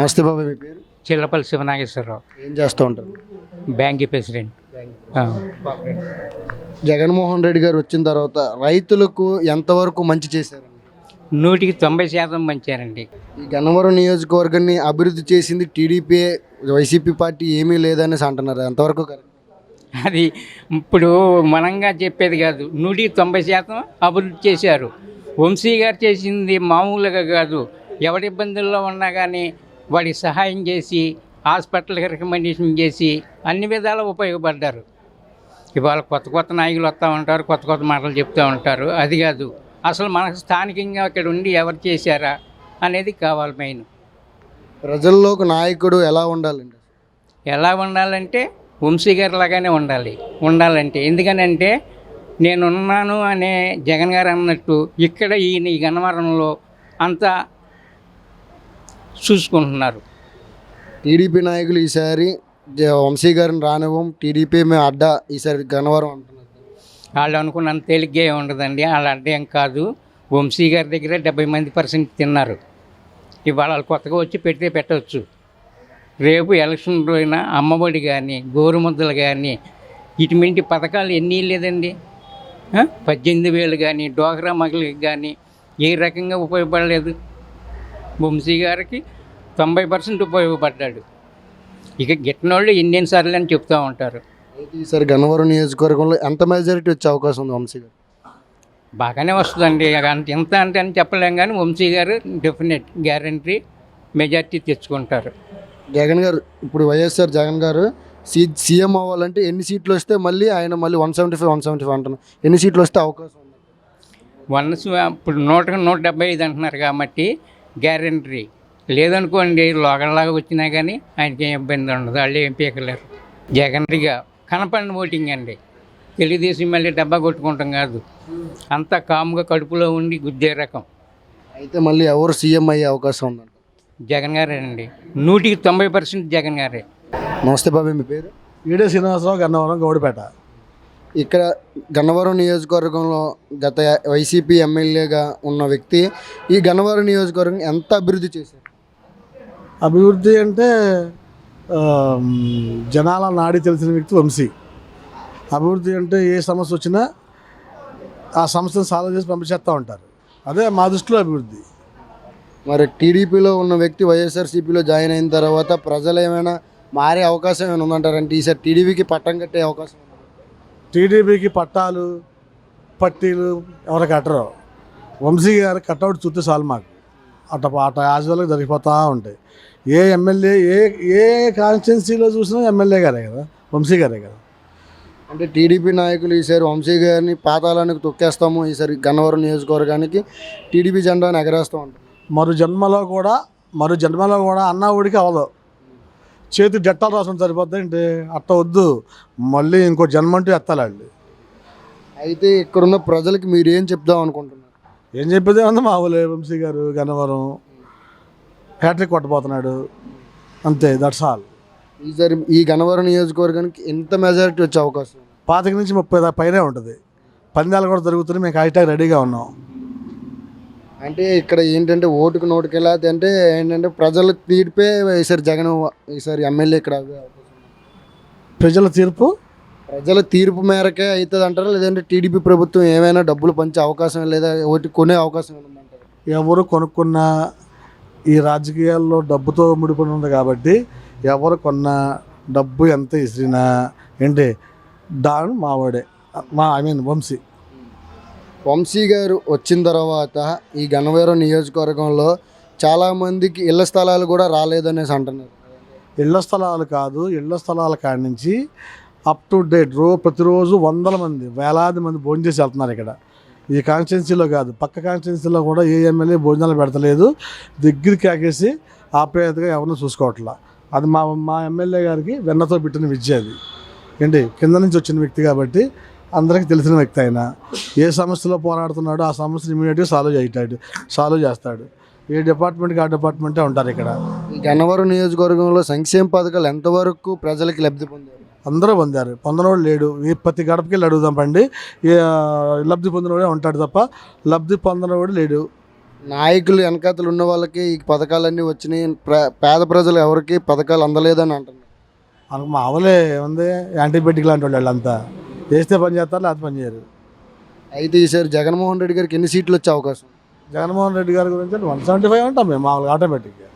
నమస్తే బాబాయ్ మీ పేరు? చిల్లపల్లి శివనాగేశ్వరరావు. ఏం చేస్తూ ఉంటారు? Bank president. జగన్మోహన్ రెడ్డి గారు వచ్చిన తర్వాత రైతులకు ఎంతవరకు మంచి చేశారు నూటికి తొంభై శాతం మంచారండి ఈ గన్నవరం నియోజకవర్గాన్ని అభివృద్ధి చేసింది టీడీపీ వైసీపీ పార్టీ ఏమీ లేదనేసి అంటున్నారు. ఎంతవరకు అది ఇప్పుడు మనంగా చెప్పేది కాదు. నూటికి తొంభై శాతం అభివృద్ధి చేశారు. వంశీ గారు చేసింది మామూలుగా కాదు. ఎవరి ఇబ్బందుల్లో ఉన్నా కానీ వాడికి సహాయం చేసి హాస్పిటల్కి రికమెండేషన్ చేసి అన్ని విధాలా ఉపయోగపడ్డారు. ఇవాళ కొత్త కొత్త నాయకులు వస్తూ ఉంటారు కొత్త కొత్త మాటలు చెప్తూ ఉంటారు. అది కాదు అసలు మనకు స్థానికంగా అక్కడ ఉండి ఎవరు చేశారా అనేది కావాలి మెయిన్. ప్రజల్లో ఒక నాయకుడు ఎలా ఉండాలండి? ఎలా ఉండాలంటే వంశీ గారి లాగానే ఉండాలి. ఉండాలంటే ఎందుకనంటే నేనున్నాను అనే జగన్ గారు అన్నట్టు ఇక్కడ ఈయన ఈ గన్నవరంలో అంతా చూసుకుంటున్నారు. టీడీపీ నాయకులు ఈసారి వంశీ గారిని రానివ్వం. టీడీపీ మేము అడ్డా ఈసారి గన్నవరం అంటున్నారు. వాళ్ళు అనుకున్నంత తేలిగ్గా ఏం ఉండదండి. వాళ్ళ అడ్డేం కాదు. వంశీ గారి దగ్గర డెబ్బై మంది పర్సెంట్ తిన్నారు. ఇవాళ వాళ్ళు కొత్తగా వచ్చి పెడితే పెట్టవచ్చు రేపు ఎలక్షన్ రోజున అమ్మఒడి కానీ గోరుముద్దలు కానీ ఇటువంటి పథకాలు ఎన్ని లేదండి? పద్దెనిమిది వేలు కానీ డోక్రా మహిళకి కానీ ఏ రకంగా ఉపయోగపడలేదు. వంశీ గారికి తొంభై పర్సెంట్ ఉపయోగపడ్డాడు. ఇక గిట్టినోళ్ళు ఎన్ని సార్లు అని చెప్తూ ఉంటారు. ఈసారి గన్నవరం నియోజకవర్గంలో ఎంత మెజారిటీ వచ్చే అవకాశం ఉంది వంశీ గారు బాగానే వస్తుందండి. ఎంత అంటే అని చెప్పలేం కానీ వంశీ గారు డెఫినెట్ గ్యారంటీ మెజార్టీ తెచ్చుకుంటారు. జగన్ గారు ఇప్పుడు వైఎస్ఆర్ జగన్ గారు సీ సీఎం అవ్వాలంటే ఎన్ని సీట్లు వస్తే మళ్ళీ ఆయన మళ్ళీ one seventy five one seventy five అంటున్నారు. ఎన్ని సీట్లు వస్తే అవకాశం ఉంది? వన్ ఇప్పుడు నూట నూట డెబ్బై ఐదు అంటున్నారు కాబట్టి గ్యారంటీ. లేదనుకోండి లోకల్లాగా వచ్చినా కానీ ఆయనకి ఏం ఇబ్బంది ఉండదు. వాళ్ళు ఏం పీకలేరు. జగన్గా కనపడిన ఓటింగ్ అండి. తెలుగుదేశం మళ్ళీ డబ్బా కొట్టుకుంటాం కాదు. అంతా కాముగా కడుపులో ఉండి గుద్దే రకం. అయితే మళ్ళీ ఎవరు సీఎం అయ్యే అవకాశం ఉందంట? జగన్ గారేనండి నూటికి తొంభై పర్సెంట్ జగన్ గారే. నమస్తే బాబాయ్ మీ పేరు? ఈడే శ్రీనివాసరావు గన్నవరం గౌడిపేట. ఇక్కడ గన్నవరం నియోజకవర్గంలో గత వైసీపీ ఎమ్మెల్యేగా ఉన్న వ్యక్తి ఈ గన్నవరం నియోజకవర్గం ఎంత అభివృద్ధి చేశారు? అభివృద్ధి అంటే జనాల నాడి తెలిసిన వ్యక్తి వంశీ. అభివృద్ధి అంటే ఏ సమస్య వచ్చినా ఆ సమస్యను సాల్వ్ చేసి పంపించేస్తూ ఉంటారు. అదే మా దృష్టిలో అభివృద్ధి. మరి టీడీపీలో ఉన్న వ్యక్తి వైఎస్ఆర్సీపీలో జాయిన్ అయిన తర్వాత ప్రజలు ఏమైనా మారే అవకాశం ఏమైనా ఉందంటారంటే ఈసారి టీడీపీకి పట్టం కట్టే అవకాశం టీడీపీకి పట్టాలు పట్టీలు ఎవరు కట్టరు. వంశీ గారు కట్అవుట్ చూస్తే చాలు మాకు. అట్ట అట్ట యాజువల్గా జరిగిపోతూ ఉంటాయి. ఏ ఎమ్మెల్యే ఏ ఏ కాన్స్టిట్యున్సీలో చూసినా ఎమ్మెల్యే గారే కదా వంశీ గారే కదా. అంటే టీడీపీ నాయకులు ఈసారి వంశీ గారిని పాతాళానికి తొక్కేస్తాము ఈసారి గన్నవరం నియోజకవర్గానికి. టీడీపీ జెండాని ఎగరేస్తాం మరు జన్మలో కూడా మరు జన్మలో కూడా అన్న ఊడికి అవదు చేతి జట్టాలు రాసుకుని సరిపోద్ది అంటే అట్ట వద్దు. మళ్ళీ ఇంకో జన్మ అంటూ ఎత్తాలి వాళ్ళు అయితే ఇక్కడున్న ప్రజలకి మీరు ఏం చెప్దాం అనుకుంటున్నారు? ఏం చెప్పేది ఉంది మామూలే వంశీ గారు గన్నవరం హ్యాట్రిక్ కొట్టబోతున్నాడు. అంతే దట్స్ ఆల్ ఈసారి ఈ గన్నవరం నియోజకవర్గానికి ఎంత మెజారిటీ వచ్చే అవకాశం? పాతిక నుంచి ముప్పై పైనే ఉంటుంది. పందాలు కూడా జరుగుతున్నాయి. మేము హ్యాష్ రెడీగా ఉన్నాం. అంటే ఇక్కడ ఏంటంటే ఓటుకు నోటుకి ఎలా అంటే ఏంటంటే ప్రజల తీర్పే ఈసారి జగన్ ఈసారి ఎమ్మెల్యే ఇక్కడ. ప్రజల తీర్పు? ప్రజల తీర్పు మేరకే అవుతుంది అంటారా? లేదంటే టీడీపీ ప్రభుత్వం ఏమైనా డబ్బులు పంచే అవకాశం లేదా ఓటు కొనే అవకాశం ఉందంటారా? ఎవరు కొనుక్కున్న ఈ రాజకీయాల్లో డబ్బుతో ముడిపడి ఉంది కాబట్టి ఎవరు కొన్న డబ్బు ఎంత ఇసిరినా ఏంటి? డాన్ మావాడే. మా ఐ మీన్ వంశీ. వంశీ గారు వచ్చిన తర్వాత ఈ గన్నవరం నియోజకవర్గంలో చాలామందికి ఇళ్ళ స్థలాలు కూడా రాలేదనేసి అంటున్నారు. ఇళ్ళ స్థలాలు కాదు ఇళ్ళ స్థలాల కాడి నుంచి అప్ టు డేట్ రో ప్రతిరోజు వందల మంది వేలాది మంది భోజనం చేసి వెళ్తున్నారు ఇక్కడ. ఈ కాన్స్టిట్యున్సీలో కాదు పక్క కాన్స్టిట్యున్సీలో కూడా ఏ ఎమ్మెల్యే భోజనాలు పెడతలేదు దగ్గరికి ఆగేసి ఆప్యాయతగా ఎవరిని చూసుకోవట్లా. అది మా మా ఎమ్మెల్యే గారికి వెన్నతో పెట్టిన విద్య అది. ఏంటి? కింద నుంచి వచ్చిన వ్యక్తి కాబట్టి అందరికీ తెలిసిన వ్యక్తి ఆయన. ఏ సమస్యలో పోరాడుతున్నాడో ఆ సమస్యను ఇమీడియట్గా సాల్వ్ చేయటాడు సాల్వ్ చేస్తాడు. ఏ డిపార్ట్మెంట్కి ఆ డిపార్ట్మెంటే ఉంటారు ఇక్కడ. గన్నవరం నియోజకవర్గంలో సంక్షేమ పథకాలు ఎంతవరకు ప్రజలకి లబ్ధి పొందారు? అందరూ పొందారు. పొందనోడు లేడు. ఈ ప్రతి గడపకి వెళ్ళి అడుగుదాం పండి. లబ్ధి పొందినోడే ఉంటాడు తప్ప లబ్ధి పొందనోడు లేడు. నాయకులు వెనకాతలు ఉన్న వాళ్ళకి ఈ పథకాలన్నీ వచ్చినాయి. పేద ప్రజలు ఎవరికి పథకాలు అందలేదని అంటున్నారు. మనకు మామూలే ఉంది. యాంటీబయాటిక్ లాంటి వాళ్ళు వాళ్ళంతా. చేస్తే పని చేస్తారు లేకపోతే పని చేయరు అయితే ఈసారి జగన్మోహన్ రెడ్డి గారికి ఎన్ని సీట్లు వచ్చే అవకాశం? జగన్మోహన్ రెడ్డి గారి గురించి వన్ సెవెంటీ ఫైవ్ ఉంటాం మేము మామూలుగా ఆటోమేటిక్గా